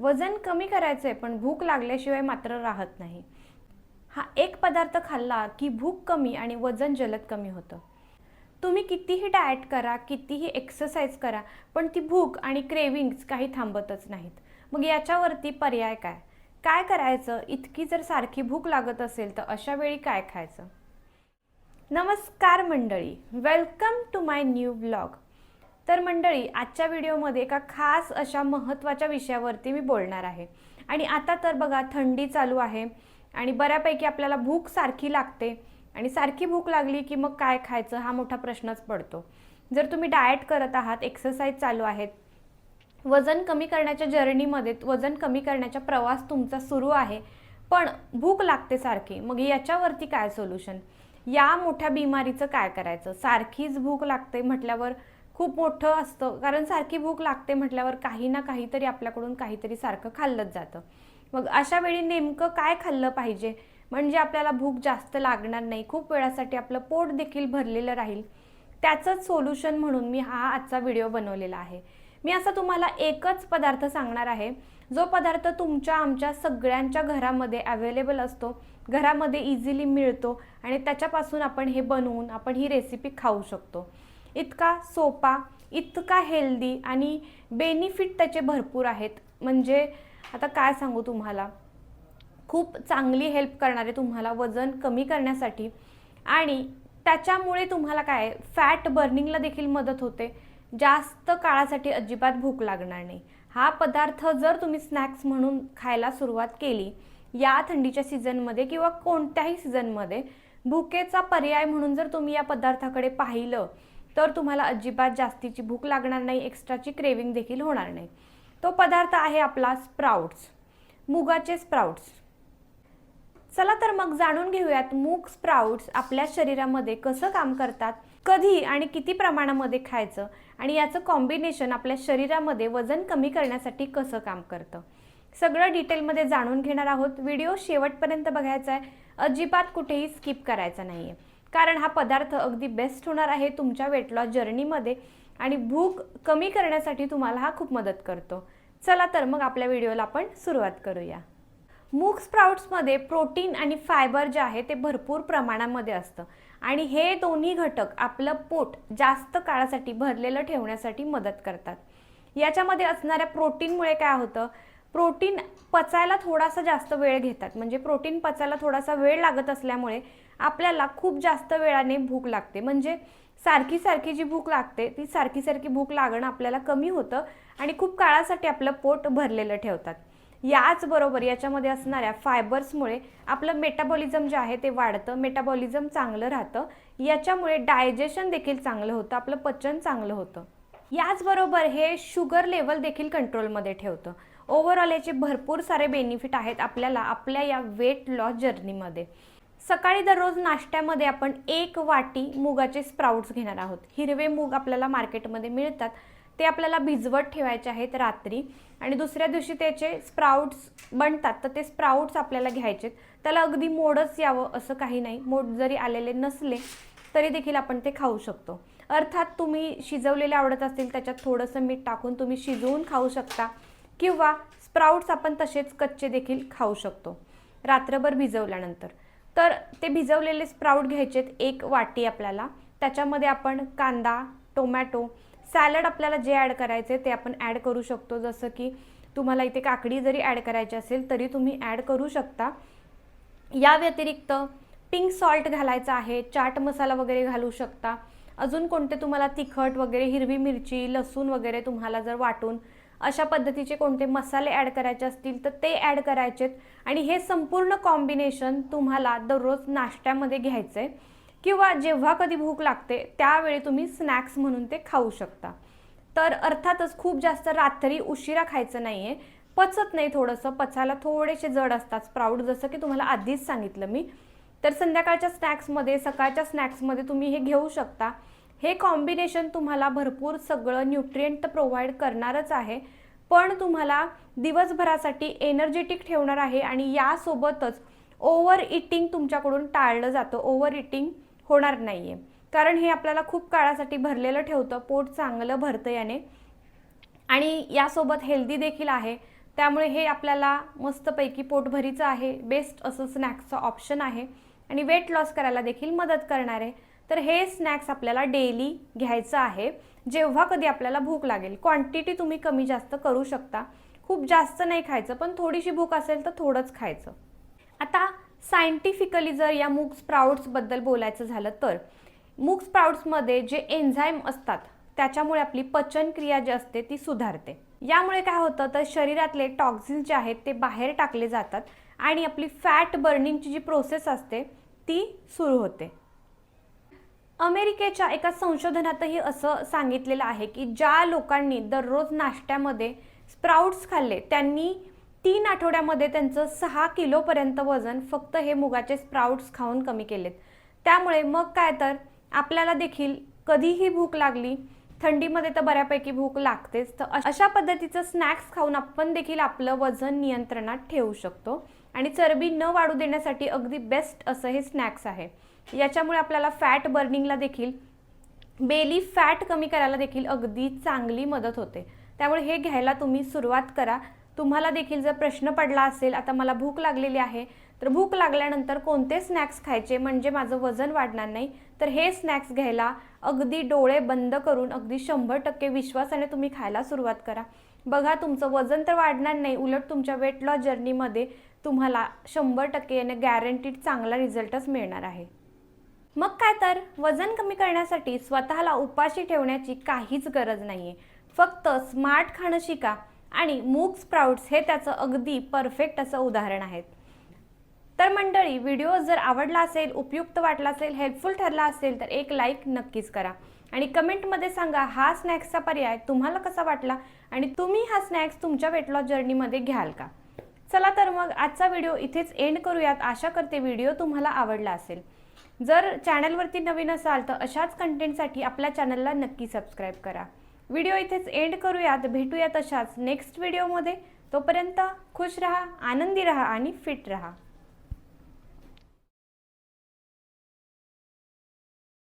वजन कमी करायचं आहे पण भूक लागल्याशिवाय मात्र राहत नाही. हा एक पदार्थ खाल्ला की भूक कमी आणि वजन जलद कमी होतं. तुम्ही कितीही डाएट करा कितीही एक्सरसाइज करा पण ती भूक आणि क्रेविंग्स काही थांबतच नाहीत. मग याच्यावरती पर्याय काय? काय करायचं? इतकी जर सारखी भूक लागत असेल तर अशा वेळी काय खायचं? नमस्कार मंडळी. Welcome to my new blog. तर मंडळी आजच्या व्हिडिओमध्ये एका खास अशा महत्त्वाच्या विषयावरती मी बोलणार आहे. आणि आता तर बघा थंडी चालू आहे आणि बऱ्यापैकी आपल्याला भूक सारखी लागते. आणि सारखी भूक लागली की मग काय खायचं हा मोठा प्रश्नच पडतो. जर तुम्ही डाएट करत आहात एक्सरसाइज चालू आहेत वजन कमी करण्याच्या जर्नीमध्ये वजन कमी करण्याचा प्रवास तुमचा सुरू आहे पण भूक लागते सारखी मग याच्यावरती काय सोल्युशन या मोठ्या बिमारीचं काय करायचं? सारखीच भूक लागते म्हटल्यावर खूप मोठं असतं. कारण सारखी भूक लागते म्हटल्यावर काही ना काहीतरी आपल्याकडून काहीतरी सारखं खाल्लंच जातं. मग अशा वेळी नेमकं काय खाल्लं पाहिजे? म्हणजे आपल्याला भूक जास्त लागणार नाही. खूप वेळासाठी आपलं पोट देखील भरलेलं राहील. त्याचंच सोल्युशन म्हणून मी हा आजचा व्हिडिओ बनवलेला आहे. मी असं तुम्हाला एकच पदार्थ सांगणार आहे. जो पदार्थ तुमच्या आमच्या सगळ्यांच्या घरामध्ये अवेलेबल असतो. घरामध्ये इझिली मिळतो. आणि त्याच्यापासून आपण हे बनवून आपण ही रेसिपी खाऊ शकतो. इतका सोपा इतका हेल्दी आणि बेनिफिट त्याचे भरपूर आहेत. म्हणजे आता काय सांगू तुम्हाला? खूप चांगली हेल्प करणारे तुम्हाला वजन कमी करण्यासाठी आणि त्याच्यामुळे तुम्हाला काय फॅट बर्निंगला देखील मदत होते. जास्त काळासाठी अजिबात भूक लागणार नाही. हा पदार्थ जर तुम्ही स्नॅक्स म्हणून खायला सुरुवात केली या थंडीच्या सीझनमध्ये किंवा कोणत्याही सीझनमध्ये भुकेचा पर्याय म्हणून जर तुम्ही या पदार्थाकडे पाहिलं तर तुम्हाला अजिबात जास्तीची भूक लागणार नाही एक्स्ट्राची क्रेविंग देखील होणार नाही. तो पदार्थ आहे आपला स्प्राउट्स मुगाचे स्प्राउट्स चला तर मग जाणून घेऊयात मूग स्प्राउट्स आपल्या शरीरामध्ये कसं काम करतात कधी आणि किती प्रमाणामध्ये खायचं आणि याचं कॉम्बिनेशन आपल्या शरीरामध्ये वजन कमी करण्यासाठी कसं काम करतं. सगळं डिटेलमध्ये जाणून घेणार आहोत. व्हिडिओ शेवटपर्यंत बघायचा आहे. अजिबात कुठेही स्किप करायचा नाही आहे कारण हा पदार्थ अगदी बेस्ट होणार आहे तुमच्या वेट लॉस जर्नीमध्ये आणि भूक कमी करण्यासाठी तुम्हाला हा खूप मदत करतो. चला तर मग आपल्या व्हिडिओला आपण सुरुवात करूया. मूग स्प्राउट्समध्ये प्रोटीन आणि फायबर जे आहे ते भरपूर प्रमाणामध्ये असतं. आणि हे दोन्ही घटक आपलं पोट जास्त काळासाठी भरलेलं ठेवण्यासाठी मदत करतात. याच्यामध्ये असणाऱ्या प्रोटीनमुळे काय होतं? प्रोटीन पचायला थोडासा जास्त वेळ घेतात. म्हणजे प्रोटीन पचायला थोडासा वेळ लागत असल्यामुळे आपल्याला खूप जास्त वेळाने भूक लागते. म्हणजे सारखी सारखी जी भूक लागते ती सारखी सारखी भूक लागणं आपल्याला कमी होतं आणि खूप काळासाठी आपलं पोट भरलेलं ठेवतात. याचबरोबर याच्यामध्ये असणाऱ्या फायबर्समुळे आपलं मेटाबॉलिझम जे आहे ते वाढतं मेटाबॉलिझम चांगलं राहतं. याच्यामुळे डायजेशन देखील चांगलं होतं आपलं पचन चांगलं होतं. याचबरोबर हे शुगर लेवल देखील कंट्रोलमध्ये ठेवतं. ओव्हरऑल याचे भरपूर सारे बेनिफिट आहेत आपल्याला आपल्या या वेट लॉस जर्नीमध्ये सकाळी दररोज नाश्त्यामध्ये आपण एक वाटी मुगाचे स्प्राउट्स घेणार आहोत. हिरवे मूग आपल्याला मार्केटमध्ये मिळतात. ते आपल्याला भिजवत ठेवायचे आहेत रात्री आणि दुसऱ्या दिवशी त्याचे स्प्राउट्स बनतात. तर ते स्प्राउट्स आपल्याला घ्यायचे त्याला अगदी मोडच यावं असं काही नाही. मोड जरी आलेले नसले तरी देखील आपण ते खाऊ शकतो. अर्थात तुम्ही शिजवलेले आवडत असतील त्याच्यात थोडंसं मीठ टाकून तुम्ही शिजवून खाऊ शकता. किंवा स्प्राउट्स आपण तसेच कच्चे देखील खाऊ शकतो रात्रभर भिजवल्यानंतर. तर ते भिजवलेले स्प्राऊट घ्यायचेत एक वाटी आपल्याला. त्याच्यामध्ये आपण कांदा टोमॅटो सॅलड आपल्याला जे ॲड करायचे ते आपण ॲड करू शकतो. जसं की तुम्हाला इथे काकडी जरी ॲड करायची असेल तरी तुम्ही ॲड करू शकता. या व्यतिरिक्त पिंक सॉल्ट घालायचा आहे चाट मसाला वगैरे घालू शकता. अजून कोणते तुम्हाला तिखट वगैरे हिरवी मिरची लसूण वगैरे तुम्हाला जर वाटून अशा पद्धतीचे कोणते मसाले ॲड करायचे असतील तर ते ॲड करायचेत. आणि हे संपूर्ण कॉम्बिनेशन तुम्हाला दररोज नाश्त्यामध्ये घ्यायचं आहे किंवा जेव्हा कधी भूक लागते त्यावेळी तुम्ही स्नॅक्स म्हणून ते खाऊ शकता. तर अर्थातच खूप जास्त रात्री उशिरा खायचं नाही आहे पचत नाही थोडंसं. पचायला थोडेसे जड असतात. स्प्राऊट जसं की तुम्हाला आधीच सांगितलं मी. तर संध्याकाळच्या स्नॅक्समध्ये सकाळच्या स्नॅक्समध्ये तुम्ही हे घेऊ शकता. हे कॉम्बिनेशन तुम्हाला भरपूर सगळं न्यूट्रियंट तर प्रोव्हाइड करणारच आहे. पण तुम्हाला दिवसभरासाठी एनर्जेटिक ठेवणार आहे आणि यासोबतच ओव्हर इटिंग तुमच्याकडून टाळलं जातं. ओव्हर इटिंग होणार नाही आहे कारण हे आपल्याला खूप काळासाठी भरलेलं ठेवतं. पोट चांगलं भरतं याने. आणि यासोबत हेल्दी देखील आहे. त्यामुळे हे आपल्याला मस्तपैकी पोटभरीचं आहे. बेस्ट असं स्नॅक्सचं ऑप्शन आहे. आणि वेट लॉस करायला देखील मदत करणार. आहे तर हे स्नॅक्स आपल्याला डेली घ्यायचं आहे. जेव्हा कधी आपल्याला भूक लागेल क्वांटिटी तुम्ही कमी जास्त करू शकता. खूप जास्त नाही खायचं पण थोडीशी भूक असेल तर थोडंच खायचं. आता सायंटिफिकली जर या मूग स्प्राउट्सबद्दल बोलायचं झालं तर मूग स्प्राउट्समध्ये जे एन्झाईम असतात त्याच्यामुळे आपली पचनक्रिया जी असते ती सुधारते. यामुळे काय होतं तर शरीरातले टॉक्झिन्स जे आहेत ते बाहेर टाकले जातात. आणि आपली फॅट बर्निंगची जी प्रोसेस असते ती सुरू होते. अमेरिकेच्या एका संशोधनातही असं सांगितलेलं आहे की ज्या लोकांनी दररोज नाश्त्यामध्ये स्प्राउट्स खाल्ले त्यांनी तीन आठवड्यामध्ये त्यांचं सहा किलोपर्यंत वजन फक्त हे मुगाचे स्प्राउट्स खाऊन कमी केलेत. त्यामुळे मग काय तर आपल्याला देखील कधीही भूक लागली थंडीमध्ये तर बऱ्यापैकी भूक लागतेच. तर अशा पद्धतीचं स्नॅक्स खाऊन आपण देखील आपलं वजन नियंत्रणात ठेवू शकतो. आणि चरबी न वाढू देण्यासाठी अगदी बेस्ट असं हे स्नॅक्स आहे. याच्यामुळे आपल्याला फॅट बर्निंगला देखील बेली फॅट कमी करायला देखील अगदी चांगली मदत होते. त्यामुळे हे घ्यायला तुम्ही सुरुवात करा. तुम्हाला देखील जर प्रश्न पडला असेल आता मला भूक लागलेली आहे तर भूक लागल्यानंतर कोणते स्नॅक्स खायचे म्हणजे माझं वजन वाढणार नाही तर हे स्नॅक्स घ्यायला अगदी डोळे बंद करून अगदी शंभर टक्के विश्वासाने तुम्ही खायला सुरुवात करा. बघा तुमचं वजन तर वाढणार नाही उलट तुमच्या वेट लॉस जर्नीमध्ये तुम्हाला शंभर टक्के याने गॅरंटीड चांगला रिझल्टच मिळणार आहे. मग काय तर? वजन कमी करण्यासाठी स्वतःला उपाशी ठेवण्याची काहीच गरज नाही आहे फक्त स्मार्ट खाणं शिका. आणि मूग स्प्राउट्स हे त्याचं अगदी परफेक्ट असं उदाहरण आहेत. तर मंडळी व्हिडिओ जर आवडला असेल उपयुक्त वाटला असेल हेल्पफुल ठरला असेल तर एक लाईक नक्कीच करा. आणि कमेंटमध्ये सांगा हा स्नॅक्सचा पर्याय तुम्हाला कसा वाटला? आणि तुम्ही हा स्नॅक्स तुमच्या वेट लॉस जर्नीमध्ये घ्याल का? चला तर मग आजचा व्हिडिओ इथेच एंड करूयात. आशा करते व्हिडिओ तुम्हाला आवडला असेल. जर चॅनलवरती नवीन असाल तर अशाच कंटेंटसाठी आपल्या चॅनलला नक्की सबस्क्राईब करा. व्हिडिओ इथेच एंड करूयात. भेटूयात अशाच नेक्स्ट व्हिडिओमध्ये तोपर्यंत खुश रहा आनंदी रहा आणि फिट रहा.